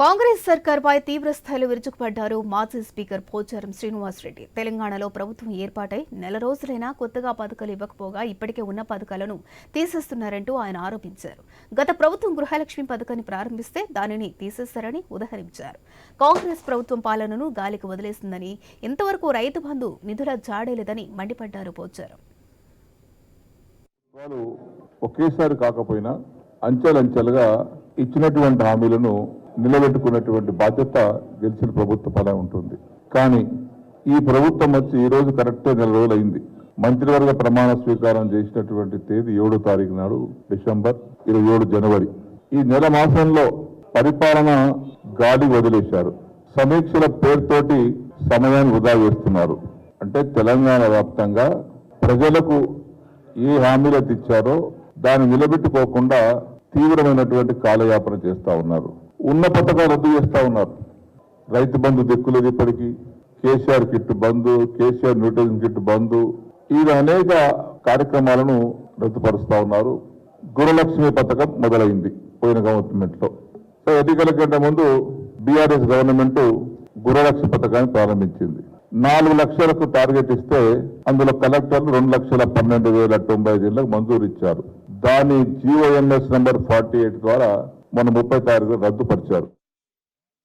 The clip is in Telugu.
కాంగ్రెస్ సర్కార్పై తీవ్ర స్థాయిలో విరుచుకుపడ్డారు మాజీ స్పీకర్ పోచారం శ్రీనివాసరెడ్డి. తెలంగాణలో ప్రభుత్వం ఏర్పాటై నెల రోజులైనా కొత్తగా పథకాలు ఇవ్వకపోగా ఇప్పటికే ఉన్న పథకాలను తీసేస్తున్నారంటూ ఆయన ఆరోపించారు. గత ప్రభుత్వం గృహలక్ష్మి పథకాన్ని ప్రారంభిస్తే దానిని తీసేస్తారని ఉదహరించారు. కాంగ్రెస్ ప్రభుత్వం పాలనను గాలికి వదిలేసిందని ఇంతవరకు రైతు బంధు నిధుల జాడేలేదని మండిపడ్డారు పోచారం. ఒకేసారి కాకపోయినా అంచెలంచెలుగా ఇచ్చినటువంటి హామీలను నిలబెట్టుకున్నటువంటి బాధ్యత గెలిచిన ప్రభుత్వ పని ఉంటుంది. కానీ ఈ ప్రభుత్వం వచ్చి ఈ రోజు కరెక్ట్ నెల రోజులైంది. మంత్రివర్గ ప్రమాణ స్వీకారం చేసినటువంటి తేదీ ఏడో తారీఖు నాడు డిసెంబర్ ఇరవై ఏడు జనవరి. ఈ నెల మాసంలో పరిపాలన గాలి వదిలేశారు. సమీక్షల పేరుతోటి సమయాన్ని వృధా చేస్తున్నారు. అంటే తెలంగాణ వ్యాప్తంగా ప్రజలకు ఏ హామీలు తెచ్చారో ఇచ్చారో దాన్ని నిలబెట్టుకోకుండా తీవ్రమైనటువంటి కాలయాపన చేస్తా ఉన్నారు. ఉన్న పథకాలు రద్దు చేస్తా ఉన్నారు. రైతు బంధు దిక్కులేదు ఇప్పటికీ. KCR kit Bandhu KCR nutrition kit Bandhu ఇలా అనేక కార్యక్రమాలను రద్దుపరుస్తా ఉన్నారు. గురలక్ష్మి పథకం మొదలైంది పోయిన గవర్నమెంట్లో సో ఎన్నికల కంటే ముందు బీఆర్ఎస్ గవర్నమెంట్ గురలక్ష్మి పథకాన్ని ప్రారంభించింది. నాలుగు లక్షలకు టార్గెట్ ఇస్తే అందులో కలెక్టర్లు రెండు లక్షల పన్నెండు వేల తొంభై ఐదు మంజూరు ఇచ్చారు. దాని జీఓఎంఎస్ నెంబర్ ఫార్టీ ఎయిట్ ద్వారా మన ముప్పై తారీఖు రద్దుపరిచారు.